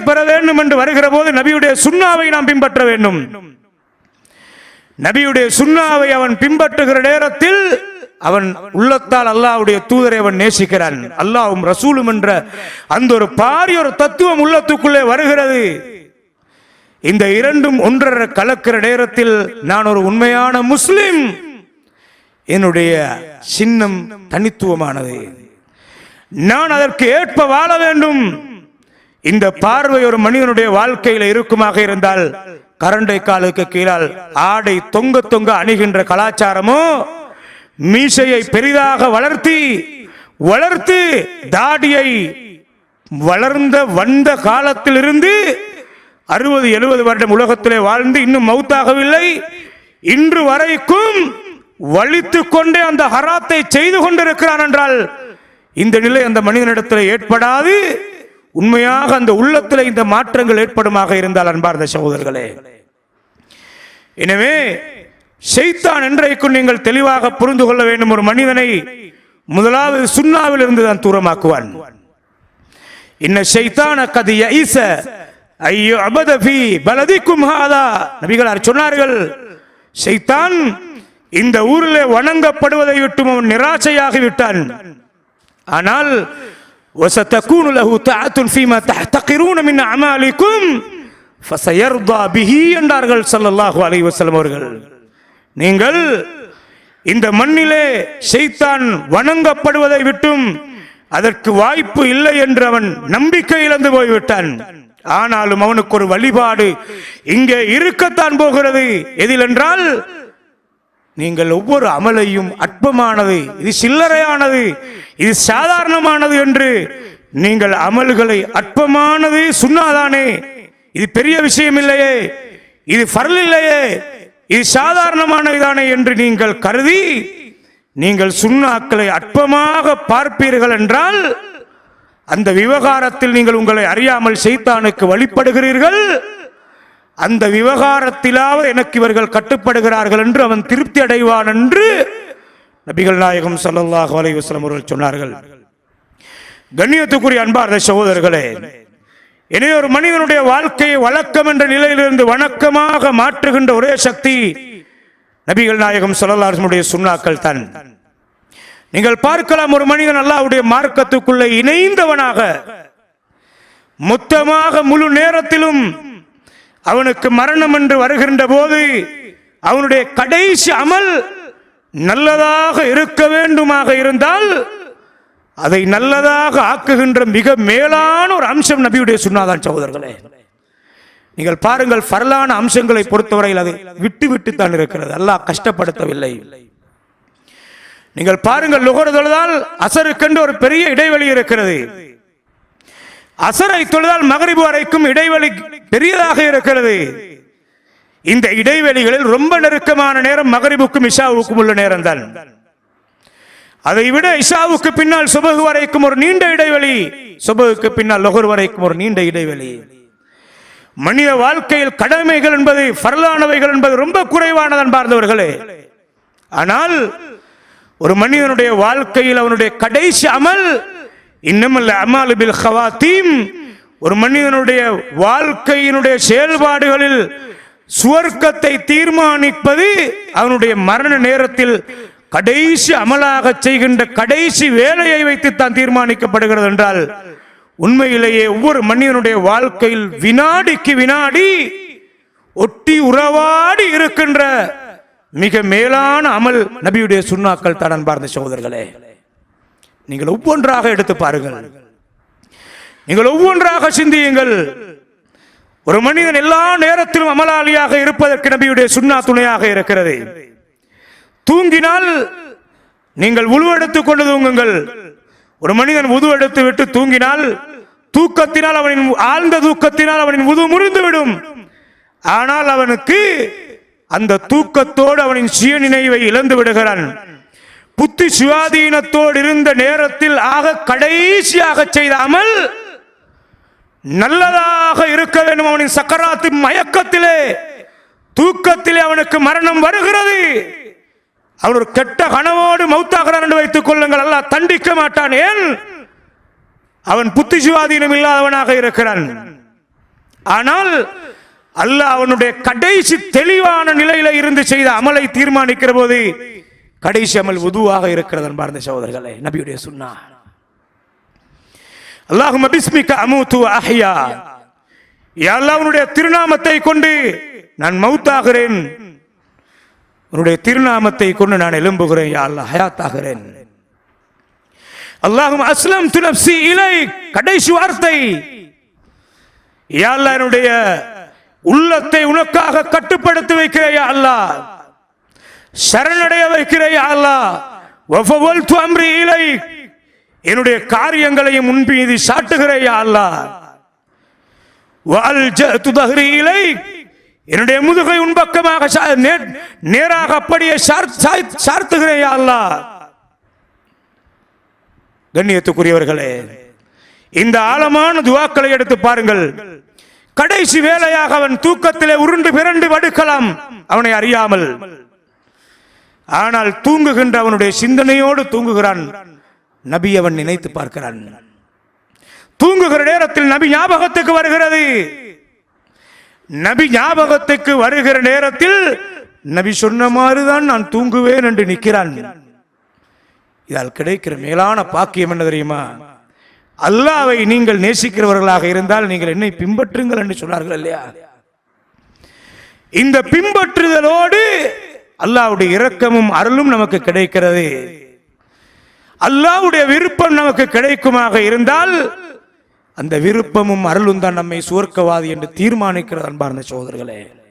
பெற வேண்டும் என்று வருகிற போது நபியுடைய சுண்ணாவை நாம் பின்பற்ற வேண்டும். நபியுடைய சுண்ணாவை அவன் பின்பற்றுகிற நேரத்தில் அவன் உள்ளத்தால் அல்லாஹ்வுடைய தூதரை அவன் நேசிக்கிறான். அல்லாவும் ரசூலும் என்ற அந்த ஒரு பாரிய ஒரு தத்துவம் உள்ளத்துக்குள்ளே வருகிறது. இந்த இரண்டும் ஒன்றரை கலக்கிற நேரத்தில் நான் ஒரு உண்மையான முஸ்லிம். என்னுடைய சின்னம் தனித்துவமானது. நான் அதற்கு ஏற்ப வாழ வேண்டும். இந்த பார்வை ஒரு மனிதனுடைய வாழ்க்கையில இருக்குமாக இருந்தால் கரண்டை காலுக்கு கீழால் ஆடை தொங்க தொங்க அணிகின்ற கலாச்சாரமோ மீசையை பெரிதாக வளர்த்தி வளர்த்து தாடியை வளர்ந்த வந்த காலத்திலிருந்து அறுபது எழுபது வருடம் உலகத்திலே வாழ்ந்து இன்னும் மௌத்தாகவில்லை. இன்று வரைக்கும் வலித்து கொண்டே அந்த ஹராத்தை செய்து கொண்டிருக்கிறான் என்றால் இந்த நிலை அந்த மனிதனிடத்தில் ஏற்படாது. உண்மையாக அந்த உள்ளத்தில் இந்த மாற்றங்கள் ஏற்படுமாக இருந்தால் அன்பார்ந்த சகோதரர்களே. எனவே ஷைத்தான் என்றைக்கும் நீங்கள் தெளிவாக புரிந்து கொள்ள வேண்டும். ஒரு மனிதனை முதலாவது சுண்ணாவில் இருந்து தான் தூரமாக்குவான். இன்ன ஷைத்தான கதி ஐச ஐயோ அபதபி பலதிக்கும் ஹாதா. நபிகளார் சொன்னார்கள் செய்தான் இந்த ஊரிலே வணங்கப்படுவதை விட்டும் அவன் நிராசையாகி விட்டான். ஆனால் وستكون له طاعة فيما تحتقرون من أعمالكم فسيرضى به என்றார்கள் ஸல்லல்லாஹு அலைஹி வஸல்லம் அவர்கள் நீங்கள் இந்த மண்ணிலே ஷைத்தான் வணங்கப்படுவதை விட்டும் அதற்கு வாய்ப்பு இல்லை என்று அவன் நம்பிக்கை இழந்து போய்விட்டான் ஆனாலும் அவனுக்கு ஒரு வழிபாடு இங்கே இருக்கத்தான் போகிறது எதில் என்றால் நீங்கள் ஒவ்வொரு அமலையும் அற்பமானது இது சில்லறையானது இது சாதாரணமானது என்று நீங்கள் அமல்களை அற்பமானது சுண்ணாதானே இது பெரிய விஷயம் இல்லையே இது பரல் இல்லையே இது சாதாரணமானதுதானே என்று நீங்கள் கருதி நீங்கள் சுண்ணாக்களை அற்பமாக பார்ப்பீர்கள் என்றால் அந்த விவகாரத்தில் நீங்கள் உங்களை அறியாமல் செய்தானுக்கு வழிபடுகிறீர்கள். அந்த விவகாரத்திலாவது எனக்கு இவர்கள் கட்டுப்படுகிறார்கள் என்று அவன் திருப்தி அடைவான் என்று நபிகள் நாயகம் சல்லாஹ் அலைஹி அவர்கள் சொன்னார்கள். கண்ணியத்துக்குரிய அன்பார்ந்த சகோதரர்களே இனி ஒரு மனிதனுடைய வாழ்க்கையை வழக்கம் என்ற நிலையிலிருந்து வணக்கமாக மாற்றுகின்ற ஒரே சக்தி நபிகள் நாயகம் சொல்லலாருடைய சுண்ணாக்கள் தான். நீங்கள் பார்க்கலாம் ஒரு மனிதன் அல்லாஹ்வுடைய மார்க்கத்துக்குள்ளே இணைந்தவனாக மொத்தமாக முழு நேரத்திலும் அவனுக்கு மரணம் என்று வருகின்ற போது அவனுடைய கடைசி அமல் நல்லதாக இருக்க வேண்டுமாக இருந்தால் அதை நல்லதாக ஆக்குகின்ற மிக மேலான ஒரு அம்சம் நபியுடைய சுண்ணாதான் சகோதரர்களே. நீங்கள் பாருங்கள் பரலான அம்சங்களை பொறுத்தவரையில் அதை விட்டு விட்டு தான் இருக்கிறது. அல்லாஹ் கஷ்டப்படுத்தவில்லை. நீங்கள் பாருங்கள் லுகர் அசருக்கென்று ஒரு பெரிய இடைவெளி இருக்கிறது. அசரை தொழுதால் மகரிபு வரைக்கும் இடைவெளி பெரியதாக இருக்கிறது. இந்த இடைவெளிகளில் ரொம்ப நெருக்கமான நேரம் மகரிபுக்கும் இஷாவுக்கும் உள்ள நேரம் தான் அதை விட இஷாவுக்கு பின்னால் சுபகு வரைக்கும் ஒரு நீண்ட இடைவெளி சுபகுக்கு பின்னால் லொகர் வரைக்கும் ஒரு நீண்ட இடைவெளி. மனித வாழ்க்கையில் கடமைகள் என்பது பரலானவைகள் என்பது ரொம்ப குறைவானதன் பார்ந்தவர்களே. ஆனால் ஒரு மனிதனுடைய வாழ்க்கையில் அவனுடைய கடைசி அமல் இன்னமல்ல அமாலுபில் ஹவாத்தீம் ஒரு மனிதனுடைய வாழ்க்கையினுடைய செயல்பாடுகளில் சுவர்க்கத்தை தீர்மானிப்பது அவனுடைய மரண நேரத்தில் கடைசி அமலாக செய்கின்ற கடைசி வேலையை வைத்து தான் தீர்மானிக்கப்படுகிறது என்றால் உண்மையிலேயே ஒவ்வொரு மனிதனுடைய வாழ்க்கையில் வினாடிக்கு வினாடி ஒட்டி உறவாடி இருக்கின்ற மிக மேலான அமல் நபியுடைய சுண்ணாக்கள் தான் அன்பார்ந்த சகோதரர்களே. நீங்கள் ஒவ்வொன்றாக எடுத்து பாருங்கள். நீங்கள் ஒவ்வொன்றாக சிந்தியுங்கள். ஒரு மனிதன் எல்லா நேரத்திலும் அமலாளியாக இருப்பதற்கு நபியுடைய சுண்ணா துணையாக இருக்கிறது. தூங்கினால் நீங்கள் உழுவெடுத்து கொண்டு தூங்குங்கள். ஒரு மனிதன் உது எடுத்து விட்டு தூங்கினால் தூக்கத்தினால் அவனின் ஆழ்ந்த தூக்கத்தினால் அவனின் உது முறிந்துவிடும் ஆனால் அவனுக்கு அந்த தூக்கத்தோடு அவனின் சுய நினைவை இழந்து விடுகிறான். புத்தி சுவாதீனத்தோடு இருந்த நேரத்தில் ஆக கடைசியாக செய்த அமல் நல்லதாக இருக்க வேண்டும் அவனின் சக்கராத்து மயக்கத்திலே தூக்கத்திலே அவனுக்கு மரணம் வருகிறது. அவன் ஒரு கெட்ட கனவோடு மௌத்தாகிறான் என்று வைத்துக் கொள்ளுங்கள். அல்ல தண்டிக்க மாட்டான். ஏன்? அவன் புத்தி சுவாதீனம் இல்லாதவனாக இருக்கிறான். ஆனால் அல்ல அவனுடைய கடைசி தெளிவான நிலையில இருந்து செய்த அமலை தீர்மானிக்கிற போது கடைசி அமல் உதுவாக இருக்கிறது அன்பார்ந்த சகோதரர்களே நபியுடைய சுண்ணா அல்லாஹும் பிஸ்மிக அமுத்து அஹ்யா. யா உன்னுடைய திருநாமத்தை கொண்டு நான் மௌத்தாகிறேன் உன்னுடைய திருநாமத்தை கொண்டு நான் எழும்புகிறேன் யா அல்லாஹ் ஹயாத்தாகிறேன். அல்லாஹும் அஸ்லம் துனப்சி இலை கடைசி வார்த்தை. யா அல்லாஹ் என்னுடைய உள்ளத்தை உனக்காக கட்டுப்படுத்தி வைக்கிறேன் யா அல்லாஹ். சரணடைய வைக்கிற யா அல்லாஹ். அம்ரி இலை என்னுடைய காரியங்களையும் முன் மீது சாட்டுகிறேன் யா அல்லாஹ். இலை என்னுடைய முதுகை உன் பக்கமாக சா- நேராக அப்படியே சார்- சார்த்துகிறேன் அல்லாஹ். கண்ணியத்துக்குரியவர்களே இந்த ஆழமான துவாக்களை எடுத்து பாருங்கள். கடைசி வேலையாக அவன் தூக்கத்திலே உருண்டு பிறண்டு வடுக்கலாம் அவனை அறியாமல். ஆனால் தூங்குகின்ற அவனுடைய சிந்தனையோடு தூங்குகிறான். நபி அவன் நினைத்து பார்க்கிறான். தூங்குகிற நேரத்தில் நபி ஞாபகத்துக்கு வருகிறது. நபி ஞாபகத்துக்கு வருகிற நேரத்தில் நபி சொன்ன மாதிரிதான் நான் தூங்குவேன் என்று நிற்கிறான். இதால் கிடைக்கிற மேலான பாக்கியம் என்ன தெரியுமா? அல்லாவை நீங்கள் நேசிக்கிறவர்களாக இருந்தால் நீங்கள் என்னை பின்பற்றுங்கள் என்று சொன்னார்கள் இல்லையா? இந்த பின்பற்றுதலோடு அல்லாவுடைய இரக்கமும் அருளும் நமக்கு கிடைக்கிறது. அல்லாவுடைய விருப்பம் நமக்கு கிடைக்குமாக இருந்தால் அந்த விருப்பமும் அருளும் தான் நம்மை சுவர்க்கவாதி என்று தீர்மானிக்கிறது அன்பார்ந்த சோதர்களே